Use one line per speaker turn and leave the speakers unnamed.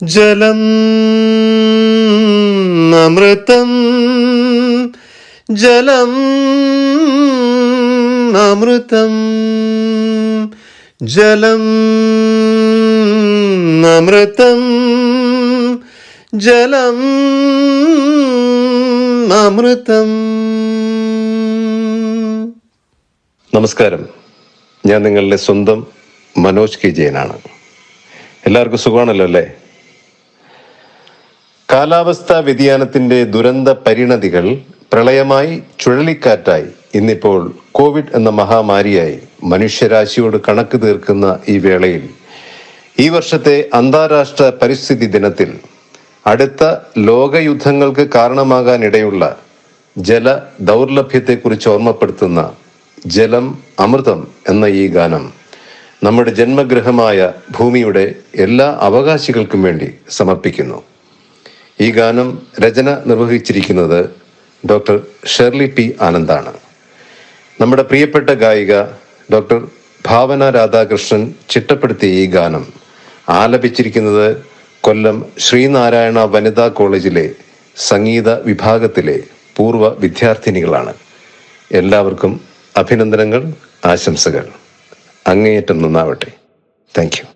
ജലം അമൃതം ജലം അമൃതം ജലം അമൃതം ജലം അമൃതം. നമസ്കാരം. ഞാൻ നിങ്ങളുടെ സ്വന്തം മനോജ് കെ ജയനാണ് എല്ലാവർക്കും സുഖമാണല്ലോ അല്ലേ? കാലാവസ്ഥാ വ്യതിയാനത്തിന്റെ ദുരന്ത പരിണതികൾ പ്രളയമായി ചുഴലിക്കാറ്റായി. ഇന്നിപ്പോൾ കോവിഡ് എന്ന മഹാമാരിയായി മനുഷ്യരാശിയോട് കണക്ക് തീർക്കുന്ന ഈ വേളയിൽ. ഈ വർഷത്തെ അന്താരാഷ്ട്ര പരിസ്ഥിതി ദിനത്തിൽ അടുത്ത ലോകയുദ്ധങ്ങൾക്ക് കാരണമാകാനിടയുള്ള ജല ദൗർലഭ്യത്തെക്കുറിച്ച് ഓർമ്മപ്പെടുത്തുന്ന ജലം അമൃതം എന്ന ഈ ഗാനം നമ്മുടെ ജന്മഗ്രഹമായ ഭൂമിയുടെ എല്ലാ അവകാശികൾക്കും വേണ്ടി സമർപ്പിക്കുന്നു. ഈ ഗാനം രചന നിർവഹിച്ചിരിക്കുന്നത് ഡോക്ടർ ഷെർലി പി ആനന്ദാണ്. നമ്മുടെ പ്രിയപ്പെട്ട ഗായിക ഡോക്ടർ ഭാവന രാധാകൃഷ്ണൻ ചിട്ടപ്പെടുത്തിയ ഈ ഗാനം ആലപിച്ചിരിക്കുന്നത് കൊല്ലം ശ്രീനാരായണ വനിതാ കോളേജിലെ സംഗീത വിഭാഗത്തിലെ പൂർവ വിദ്യാർത്ഥിനികളാണ്. എല്ലാവർക്കും അഭിനന്ദനങ്ങൾ ആശംസകൾ. അങ്ങേയറ്റം നന്നാവട്ടെ. താങ്ക്